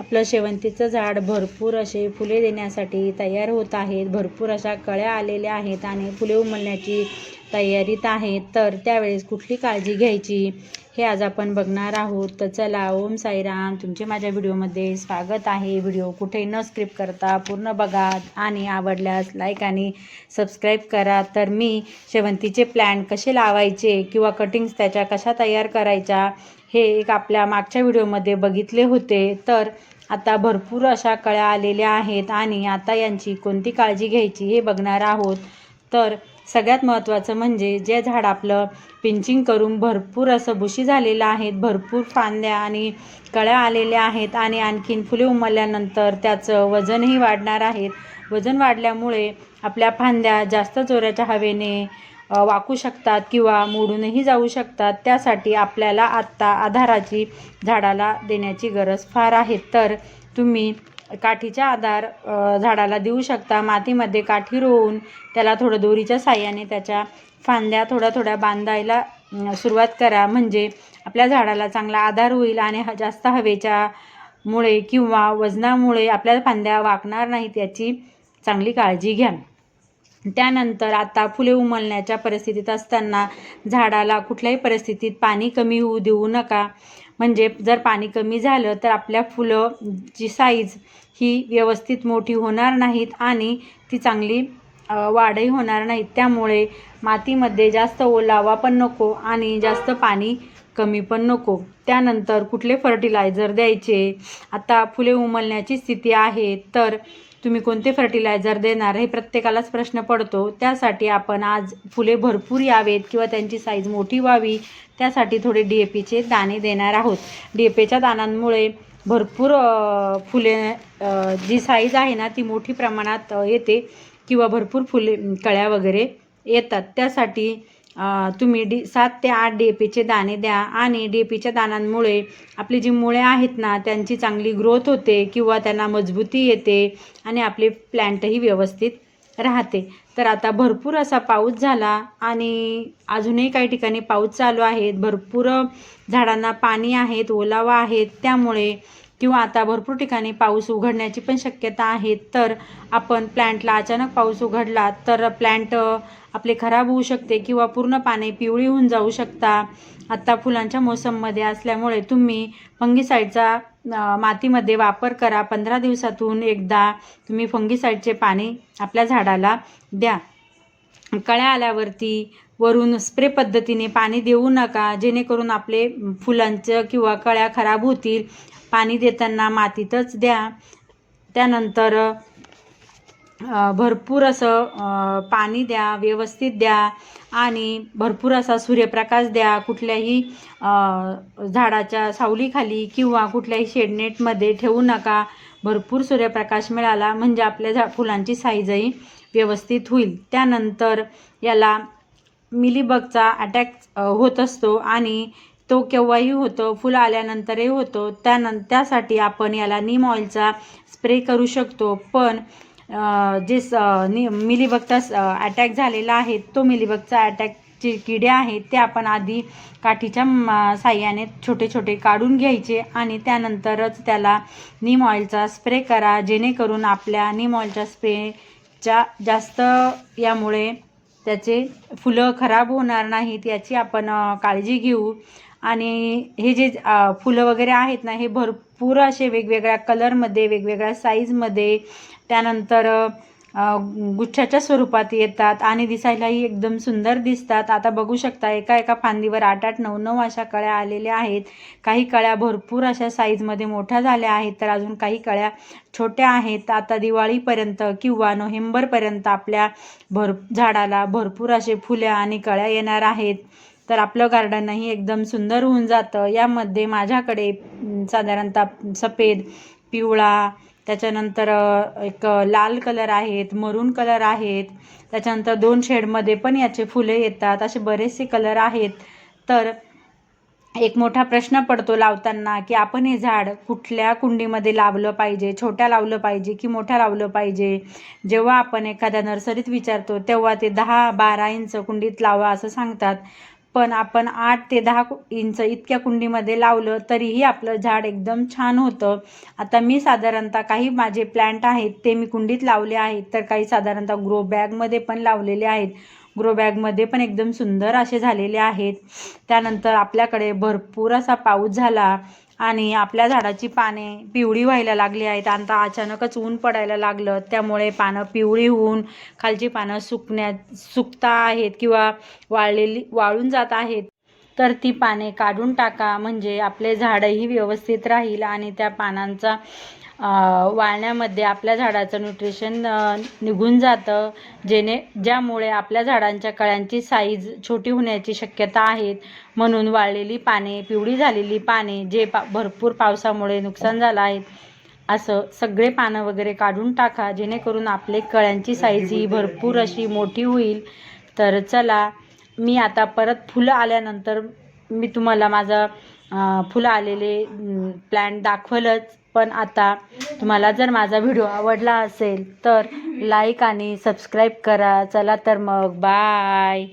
आपलं शेवंतीचं झाड भरपूर असे फुले देण्यासाठी तयार होत आहेत. भरपूर अशा कळ्या आलेल्या आहेत आणि फुले उमलण्याची तयारीत आहेत तर त्यावेळेस कुठली काळजी घ्यायची हे आज आपण बघणार आहोत. तर चला ओम साईराम तुमचे माझ्या व्हिडिओमध्ये स्वागत आहे. व्हिडिओ कुठे न स्क्रिप्ट करता पूर्ण बघा आणि आवडल्यास लाईक आणि सबस्क्राईब करा. तर मी शेवंतीचे प्लॅन कसे लावायचे किंवा कटिंग्स त्याच्या कशा तयार करायच्या हे एक आपल्या मागच्या व्हिडिओमध्ये बघितले होते. तर आता भरपूर अशा कळ्या आलेल्या आहेत आणि आता यांची कोणती काळजी घ्यायची हे बघणार आहोत. तर सगळ्यात महत्त्वाचं म्हणजे जे झाड आपलं पिंचिंग करून भरपूर असं बुशी झालेलं आहेत भरपूर फांद्या आणि कळ्या आलेल्या आहेत आणि आणखीन फुले उमलल्यानंतर त्याचं वजनही वाढणार आहेत वजन वाढल्यामुळे आपल्या फांद्या जास्त जोराच्या हवेने वाकू शकतात किंवा मोडूनही जाऊ शकतात. त्यासाठी आपल्याला आत्ता आधाराची झाडाला देण्याची गरज फार आहे. तर तुम्ही काठीचा आधार झाडाला देऊ शकता. मातीमध्ये काठी रोवून त्याला थोडं दोरीच्या साह्याने त्याच्या फांद्या थोड्या थोड्या बांधायला सुरुवात करा. म्हणजे आपल्या झाडाला चांगला आधार होईल आणि हा जास्त हवेच्या मुळे किंवा वजनामुळे आपल्या फांद्या वाकणार नाहीत याची चांगली काळजी घ्या. त्यानंतर आता फुले उमलण्याच्या परिस्थितीत असताना झाडाला कुठल्याही परिस्थितीत पाणी कमी होऊ देऊ नका. म्हणजे जर पाणी कमी झालं तर आपल्या फुलं साईज ही व्यवस्थित मोठी होणार नाहीत आणि ती चांगली वाढही होणार नाहीत. त्यामुळे मातीमध्ये जास्त ओलावा पण नको आणि जास्त पाणी कमी पण नको. त्यानंतर कुठले फर्टिलायझर द्यायचे? आता फुले उमलण्याची स्थिती आहे तर तुम्ही कोणते फर्टिलायझर देणार हे प्रत्येकालाच प्रश्न पडतो. त्यासाठी आपण आज फुले भरपूर यावेत किंवा त्यांची साईज मोठी व्हावी त्यासाठी थोडे डी ए पीचे दाणे देणार आहोत. डी ए पीच्या दाणांमुळे भरपूर फुले जी साईज आहे ना ती मोठी प्रमाणात येते किंवा भरपूर फुले कळ्या वगैरे येतात. त्यासाठी तुम्ही डी सात ते आठ डी ए पीचे दाणे द्या आणि डी ए पीच्या दाणांमुळे आपली जी मुळे आहेत ना त्यांची चांगली ग्रोथ होते किंवा त्यांना मजबूती येते आणि आपले प्लॅन्टही व्यवस्थित राहते. तर आता भरपूर असा पाऊस झाला आणि अजूनही काही ठिकाणी पाऊस चालू आहेत. भरपूर झाडांना पाणी आहेत ओलावा आहेत. त्यामुळे किंवा आता भरपूर ठिकाणी पाऊस उघडण्याची पण शक्यता आहे. तर आपण प्लॅन्टला अचानक पाऊस उघडला तर प्लॅन्ट आपले खराब होऊ शकते किंवा पूर्ण पाने पिवळी होऊन जाऊ शकता. आत्ता फुलांच्या मोसममध्ये असल्यामुळे तुम्ही फंगीसाईडचा मातीमध्ये वापर करा. पंधरा दिवसातून एकदा तुम्ही फंगीसाईडचे पाणी आपल्या झाडाला द्या. कळ्या आल्यावरती वरून स्प्रे पद्धतीने पाणी देऊ नका जेणेकरून आपले फुलांचं किंवा कळ्या खराब होतील. पाणी देताना मातीतच द्या. त्यानंतर भरपूर असं पाणी द्या व्यवस्थित द्या. आणि भरपूर असा सूर्यप्रकाश द्या कुठल्याही झाडाच्या सावलीखाली किंवा कुठल्याही शेडनेटमध्ये ठेवू नका. भरपूर सूर्यप्रकाश मिळाला म्हणजे आपल्या झा फुलांची साईजही व्यवस्थित होईल. त्यानंतर याला मिलीबगचा अटॅक होत असतो आणि तो केव्हाही होतो फुलं आल्यानंतरही होतो. त्यानं त्यासाठी आपण याला नीम ऑइलचा स्प्रे करू शकतो. पण जे स नि मिलीबगचा अटॅक झालेला आहे तो मिलीबगचा अटॅकचे किडे आहेत ते आपण आधी काठीच्या साह्याने छोटे छोटे काढून घ्यायचे आणि त्यानंतरच त्याला नीम ऑइलचा स्प्रे करा जेणेकरून आपल्या नीम ऑइलच्या स्प्रेच्या जास्त यामुळे त्याचे फुलं खराब होणार नाहीत याची आपण काळजी घेऊ. आणि हे जे फुलं वगैरे आहेत ना हे भरपूर असे वेगवेगळ्या कलरमध्ये वेगवेगळ्या साईजमध्ये त्यानंतर गुच्छाच्या स्वरूपात येतात आणि दिसायलाही एकदम सुंदर दिसतात. आता बघू शकता एका एका फांदीवर आठ आठ नऊ नऊ अशा कळ्या आलेल्या आहेत. काही कळ्या भरपूर अशा साईजमध्ये मोठ्या झाल्या आहेत तर अजून काही कळ्या छोट्या आहेत. आता दिवाळीपर्यंत किंवा नोव्हेंबरपर्यंत आपल्या भर झाडाला भरपूर असे फुले आणि कळ्या येणार आहेत. तर आपलं गार्डनही एकदम सुंदर होऊन जातं. यामध्ये माझ्याकडे साधारणतः सफेद पिवळा त्याच्यानंतर एक लाल कलर आहेत मरून कलर आहेत त्याच्यानंतर दोन शेडमध्ये पण याचे फुले येतात. असे बरेचसे कलर आहेत. तर एक मोठा प्रश्न पडतो लावताना की आपण हे झाड कुठल्या कुंडीमध्ये लावलं पाहिजे? छोट्या लावलं पाहिजे की मोठ्या लावलं पाहिजे? जेव्हा आपण एखाद्या नर्सरीत विचारतो तेव्हा ते दहा बारा इंच कुंडीत लावा असं सांगतात. पण आपण आठ ते दहा इंच इतक्या कुंडीमध्ये लावलं तरीही आपलं झाड एकदम छान होतं. आता मी साधारणतः काही माझे प्लॅन्ट आहेत ते मी कुंडीत लावले आहेत तर काही साधारणतः ग्रो बॅगमध्ये पण लावलेले आहेत. ग्रो बॅगमध्ये पण एकदम सुंदर असे झालेले आहेत. त्यानंतर आपल्याकडे भरपूर असा पाऊस झाला. आणि आपल्या झाडाची पाने पिवळी व्हायला लागली आहेत. आता अचानकच ऊन पडायला लागलं. त्यामुळे पानं पिवळी होऊन खालची पानं सुकण्या सुकता आहेत किंवा वाळलेली वाळून जात आहेत. तर ती पाने काढून टाका. म्हणजे आपले झाडही व्यवस्थित राहील आणि त्या पानांचा वाळण्यामध्ये आपल्या झाडाचं न्यूट्रिशन निघून जातं. जेणे ज्यामुळे आपल्या झाडांच्या कळ्यांची साईज छोटी होण्याची शक्यता आहे म्हणून वाळलेली पाने पिवळी झालेली पाने जे पा भरपूर पावसामुळे नुकसान झालं आहे असं सगळे पानं वगैरे काढून टाका. जेणेकरून आपले कळ्यांची साईज ही भरपूर अशी मोठी होईल. तर चला मी आता परत फुलं आल्यानंतर मी तुम्हाला माझं फुलं आलेले प्लॅन्ट दाखवलंच. पण आता तुम्हाला जर माझा व्हिडिओ आवडला असेल तर लाईक आणि सबस्क्राईब करा. चला तर मग बाय